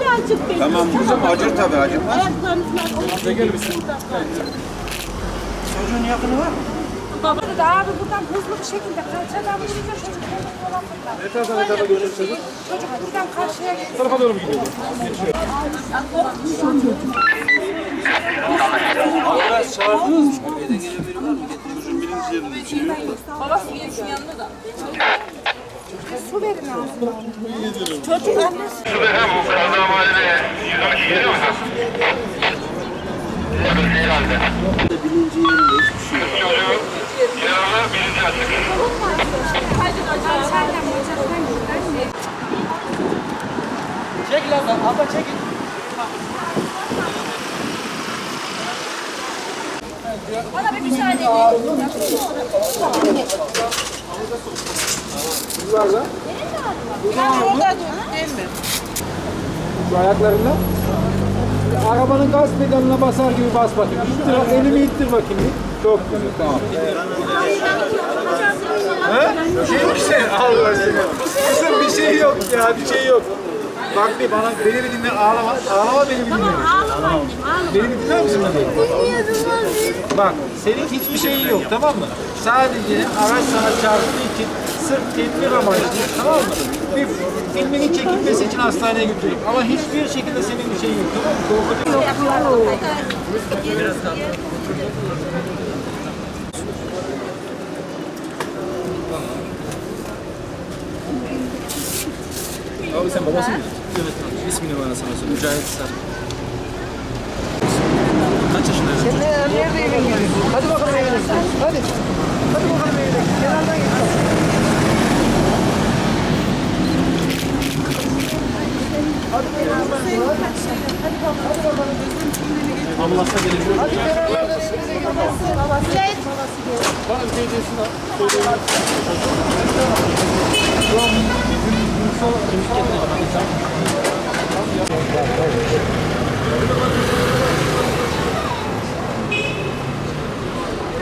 Birazcık bekle. Tamam kızım acır tabii acımaz. Ayaklarınız var. Gel misin? Çocuğun yakını var mı? Baba da abi buradan hızlı bir şekilde kalçadan vurunca çocuk tarafa ne tarafa görüyorsun çocuk? Buradan karşıya. Bu tarafa doğru mu gidiyor? Biraz çağırdınız mı? Evde gelen biri var mı? Çocuğun birinci içiyor. Babası gelsin yanında da. Su verin ağzına. Çocuk annesi. Efendim bu kaza mahallede 112 geliyor musun? Herhalde. Birinci yerinde hiçbir şey yok. Çocuğu yaralı birinci açık. Çek lan abla çekin. Bana bir müsaade edin. Bunlarla. Şu ayaklarıyla. Arabanın gaz pedalına basar gibi bas bakayım. İttir, elimi ittir bakayım. bir. Çok güzel, tamam. Şey işte, Allah seni. Kızım bir şey yok ya, bir şey yok. Bak bir bana, beni bir dinle, ağlama, ağlama beni bir dinle. Ağlama annem ağlama. Beni bir dinler misin beni? Bak, senin hiçbir şeyin yok, tamam mı? Sadece araç sana çarptığı için sırf tedbir amaçlı, tamam mı? Bir filminin çekilmesi için hastaneye götüreyim. Ama hiçbir şekilde senin bir şeyin yok, tamam mı? Korkutucu. Abi sen babası mısın? Evet abi. İsmini bana sana söyle. Mücahit Sar. Kaç yaşındaydın? Sen neredeydin yani? Hadi bakalım evine. Hadi. Hadi bakalım evine. Kenardan git. Hadi bakalım. Hadi bakalım. Ambulansa geliyor. Hadi de evinize gidin. Bana bir şey diyorsun da. Şu an